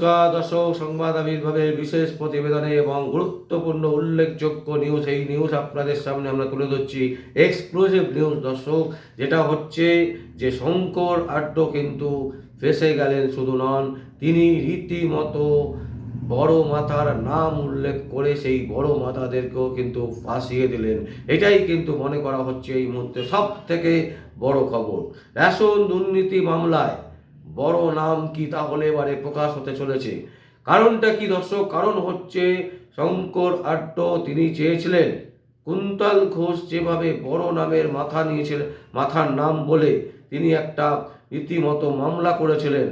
নমস্কার, দর্শক সংবাদ আবির্ভাবের বিশেষ প্রতিবেদনে এবং গুরুত্বপূর্ণ উল্লেখযোগ্য নিউজ এই নিউজ আপনাদের সামনে আমরা তুলে ধরছি। এক্সক্লুসিভ নিউজ দর্শক, যেটা হচ্ছে যে শঙ্কর আড্ড কিন্তু ফেসে গেলেন, শুধু নন, তিনি রীতিমতো বড় মাথার নাম উল্লেখ করে সেই বড় মাথাদেরকেও কিন্তু ফাঁসিয়ে দিলেন। এটাই কিন্তু মনে করা হচ্ছে এই মুহূর্তে সব থেকে বড় খবর। রেশন দুর্নীতি মামলায় বড় নাম কি তাহলে এবারে প্রকাশ হতে চলেছে। কারণটা কি দর্শক? কারণ হচ্ছে শঙ্কর আড্ড তিনি চেয়েছিলেন, কুন্তল ঘোষ যেভাবে বড় নামের মাথা নিয়েছিলেন মাথার নাম বলে তিনি একটা রীতিমতো মামলা করেছিলেন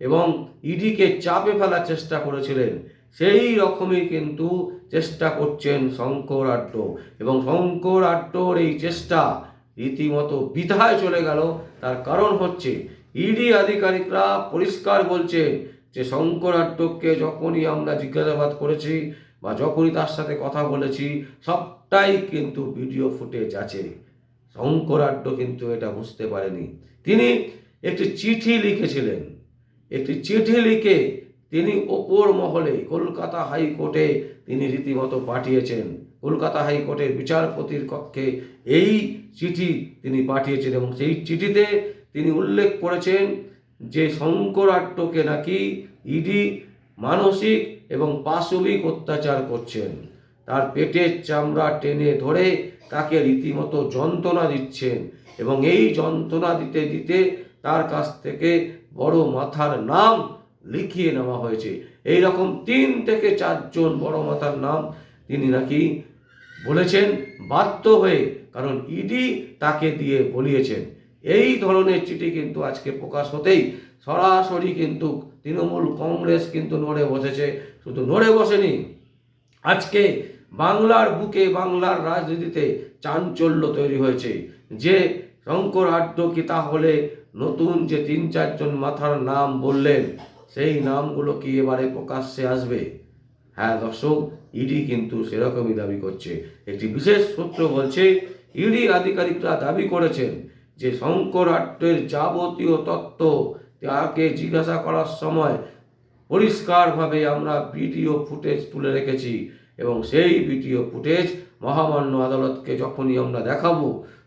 এবং ইডিকে চাপে ফেলার চেষ্টা করেছিলেন, সেই রকমই কিন্তু চেষ্টা করছেন শঙ্কর আড্ড এবং শঙ্কর আড্ডর এই চেষ্টা রীতিমতো বিধায় চলে গেল। তার কারণ হচ্ছে ইডি আধিকারিকরা পরিষ্কার বলছেন যে শঙ্কর আড্ডকে যখনই আমরা জিজ্ঞাসাবাদ করেছি বা যখনই তার সাথে কথা বলেছি, সবটাই কিন্তু ভিডিও ফুটেজ আছে। শঙ্কর আড্ড কিন্তু এটা বুঝতে পারেনি। তিনি একটি চিঠি লিখেছিলেন। একটি চিঠি লিখে তিনি ওপর মহলে কলকাতা হাইকোর্টে তিনি রীতিমতো পাঠিয়েছেন। কলকাতা হাইকোর্টের বিচারপতির কক্ষে এই চিঠি তিনি পাঠিয়েছেন এবং সেই চিঠিতে তিনি উল্লেখ করেছেন যে শঙ্করাট্যকে নাকি ইডি মানসিক এবং পাশবিক অত্যাচার করছেন। তার পেটের চামড়া টেনে ধরে তাকে রীতিমতো যন্ত্রণা দিচ্ছেন এবং এই যন্ত্রণা দিতে দিতে তার কাছ থেকে বড় মাথার নাম লিখিয়ে নেওয়া হয়েছে। এই রকম তিন থেকে চারজন বড় মাথার নাম তিনি নাকি বলেছেন, বাধ্য হয়ে কারণ ইডি তাকে দিয়ে বলিয়েছেন। এই ধরনের চিঠি কিন্তু আজকে প্রকাশ হতেই সরাসরি কিন্তু তৃণমূল কংগ্রেস কিন্তু নড়ে বসেছে, শুধু নড়ে বসেনি। আজকে বাংলার বুকে বাংলার রাজনীতিতে চাঞ্চল্য তৈরি হয়েছে যে শঙ্কর কি তাহলে নতুন যে তিন চারজন মাথার নাম বললেন, সেই নামগুলো কি এবারে প্রকাশ্যে আসবে? হ্যাঁ দর্শক, ইডি কিন্তু সেরকমই দাবি করছে। একটি বিশেষ সূত্র বলছে, ইডি আধিকারিকরা দাবি করেছেন যে শঙ্করাট্যের যাবতীয় তত্ত্ব তাকে জিজ্ঞাসা করার সময় পরিষ্কারভাবে আমরা ভিডিও ফুটেজ তুলে রেখেছি এবং সেই ভিডিও ফুটেজ মহামান্য আদালতকে যখনই আমরা দেখাবো,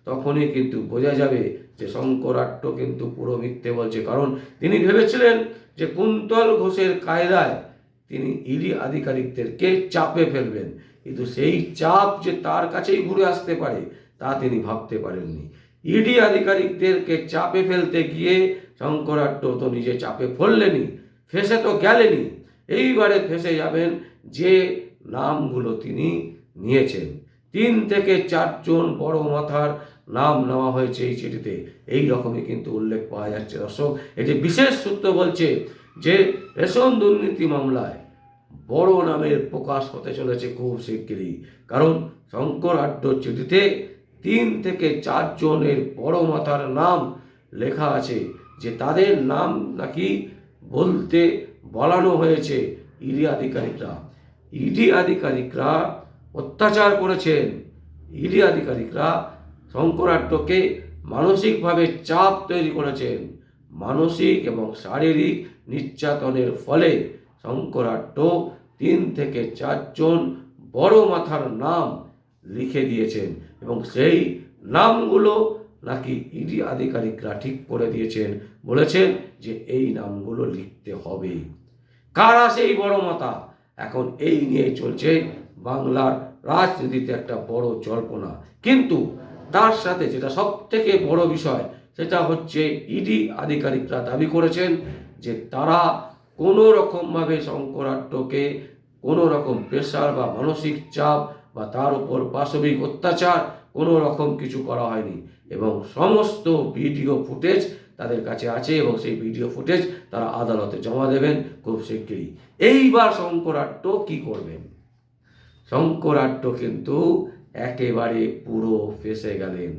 তখনই কিন্তু বোঝা যাবে যে শঙ্করাট্য কিন্তু পুরো মিথ্যে বলছে। কারণ তিনি ভেবেছিলেন যে কুন্তল ঘোষের কায়দায় তিনি ইডি আধিকারিকদেরকে চাপে ফেলবেন। কিন্তু সেই চাপ যে তার কাছেই ঘুরে আসতে পারে, তা তিনি ভাবতে পারেননি। ইডি আধিকারিকদেরকে চাপে ফেলতে গিয়ে শঙ্করাট্ট তো নিজে চাপে ফেললেনি, ফেসে তো গেলেনি। এইবারে ফেসে যাবেন যে নামগুলো তিনি নিয়েছেন। তিন থেকে চারজন বড় মাথার নাম নেওয়া হয়েছে এই চিঠিতে। এই রকমই কিন্তু উল্লেখ পাওয়া যাচ্ছে। দর্শক, এটি বিশেষ সূত্র বলছে যে রেশন দুর্নীতি মামলায় বড় নামের প্রকাশ হতে চলেছে খুব শিগগিরই। কারণ শঙ্কর আড্ড চিঠিতে তিন থেকে চারজনের বড় মাথার নাম লেখা আছে, যে তাদের নাম নাকি বলতে বলানো হয়েছে ইডি আধিকারিকরা। ইডি আধিকারিকরা অত্যাচার করেছেন। ইডি আধিকারিকরা শঙ্করাট্টকে মানসিকভাবে চাপ তৈরি করেছেন। মানসিক এবং শারীরিক নির্যাতনের ফলে শঙ্করাট্ট তিন থেকে চারজন বড় মাথার নাম লিখে দিয়েছেন। এবং সেই নামগুলো নাকি ইডি আধিকারিকরা ঠিক করে দিয়েছেন, বলেছেন যে এই নামগুলো লিখতে হবে। কারা সেই বড় মাথা? এখন এই নিয়ে চলছে বাংলার রাজনীতিতে একটা বড় জল্পনা। কিন্তু তার সাথে যেটা সব থেকে বড় বিষয়, সেটা হচ্ছে ইডি আধিকারিকরা দাবি করেছেন যে তারা কোনো রকমভাবে শঙ্করাট্টকে কোনো রকম প্রেশার বা মানসিক চাপ বা তার উপর পাশবিক অত্যাচার কোনো রকম কিছু করা হয়নি। এবং সমস্ত ভিডিও ফুটেজ তাদের কাছে আছে এবং সেই ভিডিও ফুটেজ তারা আদালতে জমা দেবেন খুব শিগগিরই। এইবার শঙ্করাট্য কি করবেন শঙ্করাট্ট কিন্তু একেবারে পুরো ফেসে গেলেন।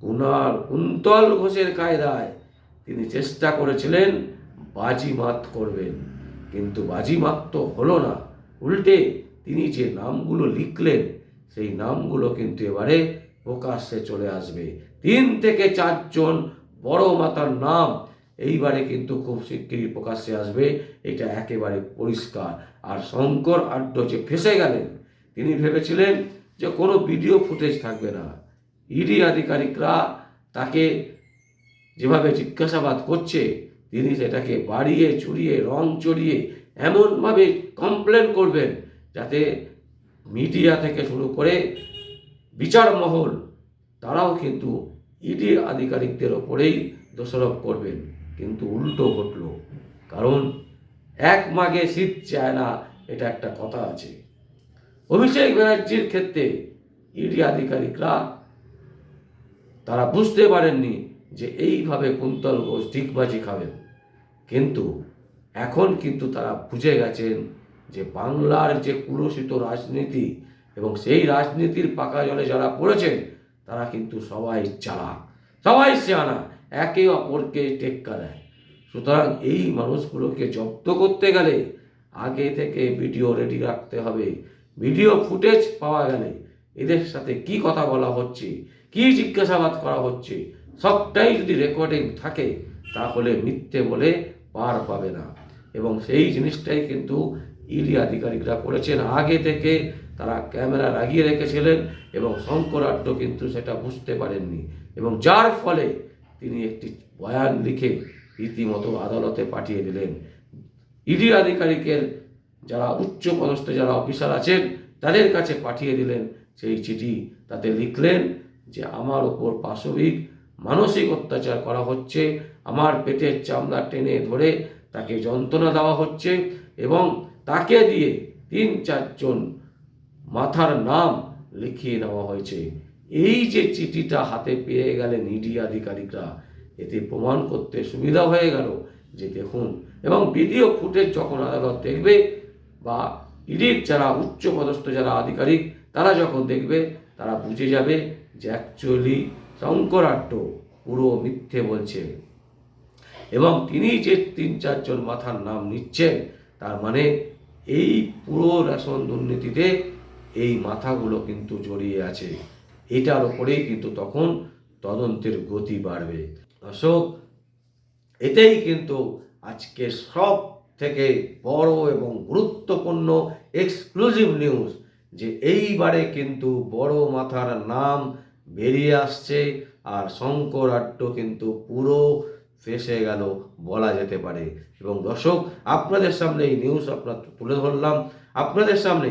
কুনাল কুন্তল ঘোষের কায়দায় তিনি চেষ্টা করেছিলেন বাজিমাত করবেন। কিন্তু বাজিমাত তো হলো না। উল্টে তিনি যে নামগুলো লিখলেন, সেই নামগুলো কিন্তু এবারে প্রকাশ্যে চলে আসবে। তিন থেকে চারজন বড় মাতার নাম এইবারে কিন্তু খুব শিগগিরই প্রকাশ্যে আসবে। এটা একেবারে পরিষ্কার। আর শঙ্কর আড্ড যে ফেসে গেলেন, তিনি ভেবেছিলেন যে কোনো ভিডিও ফুটেজ থাকবে না। ইডি আধিকারিকরা তাকে যেভাবে জিজ্ঞাসাবাদ করছে, তিনি সেটাকে বাড়িয়ে চুরিয়ে রং চড়িয়ে এমনভাবে কমপ্লেন করবেন যাতে মিডিয়া থেকে শুরু করে বিচার মহল তারাও কিন্তু ইডি আধিকারিকদের ওপরেই দোষারোপ করবেন। কিন্তু উল্টো ঘটল। কারণ এক মাগে শীত চায় না, এটা একটা কথা আছে। অভিষেক ব্যানার্জির ক্ষেত্রে ইডি আধিকারিকরা তারা বুঝতে পারেননি যে এইভাবে কুন্তল ঘোষ ঠিকবাজি খাবেন। কিন্তু এখন কিন্তু তারা বুঝে গেছেন যে বাংলার যে কুলসিত রাজনীতি এবং সেই রাজনীতির পাকা জলে যারা পড়েছেন, তারা কিন্তু সবাই চালাক, সবাই সেয়ানা, একে অপরকে টেক্কা দেয়। সুতরাং এই মানুষগুলোকে জব্দ করতে গেলে আগে থেকে ভিডিও রেডি রাখতে হবে। ভিডিও ফুটেজ পাওয়া গেলে এদের সাথে কি কথা বলা হচ্ছে, কি জিজ্ঞাসাবাদ করা হচ্ছে, সবটাই যদি রেকর্ডিং থাকে, তাহলে মিথ্যে বলে পার পাবে না। এবং সেই জিনিসটাই কিন্তু ইডি আধিকারিকরা করেছেন আগে থেকে তারা ক্যামেরা লাগিয়ে রেখেছিলেন এবং শঙ্করাঢ্য কিন্তু সেটা বুঝতে পারেননি। এবং যার ফলে তিনি একটি বয়ান লিখে রীতিমতো আদালতে পাঠিয়ে দিলেন। ইডি আধিকারিকের যারা উচ্চ পদস্থ যারা অফিসার আছেন, তাদের কাছে পাঠিয়ে দিলেন সেই চিঠি। তাতে লিখলেন যে, আমার ওপর পাশবিক মানসিক অত্যাচার করা হচ্ছে। আমার পেটের চামড়া টেনে ধরে তাকে যন্ত্রণা দেওয়া হচ্ছে এবং তাকে দিয়ে তিন চারজন মাথার নাম লিখিয়ে নেওয়া হয়েছে। এই যে চিঠিটা হাতে পেয়ে গেলেন ইডি আধিকারিকরা, এতে প্রমাণ করতে সুবিধা হয়ে গেল যে দেখুন, এবং ভিডিও ফুটেজ যখন আদালত দেখবে বা ইডির যারা উচ্চ পদস্থ যারা আধিকারিক, তারা যখন দেখবে, তারা বুঝে যাবে যে অ্যাকচুয়ালি শঙ্করাট্ট পুরো মিথ্যে বলছে। এবং তিনি যে তিন চারজন মাথার নাম নিচ্ছেন, তার মানে এই পুরো রেশন দুর্নীতিতে এই মাথাগুলো কিন্তু জড়িয়ে আছে। এটার ওপরেই কিন্তু তখন তদন্তের গতি বাড়বে। অশোক এতেই কিন্তু আজকে সব থেকে বড় এবং গুরুত্বপূর্ণ এক্সক্লুসিভ নিউজ যে এইবারে কিন্তু বড় মাথার নাম বেরিয়ে আসছে আর শঙ্করাট্য কিন্তু পুরো ফেসে গেল বলা যেতে পারে। এবং দর্শক, আপনাদের সামনে এই নিউজ আপনার তুলে ধরলাম। আপনাদের সামনে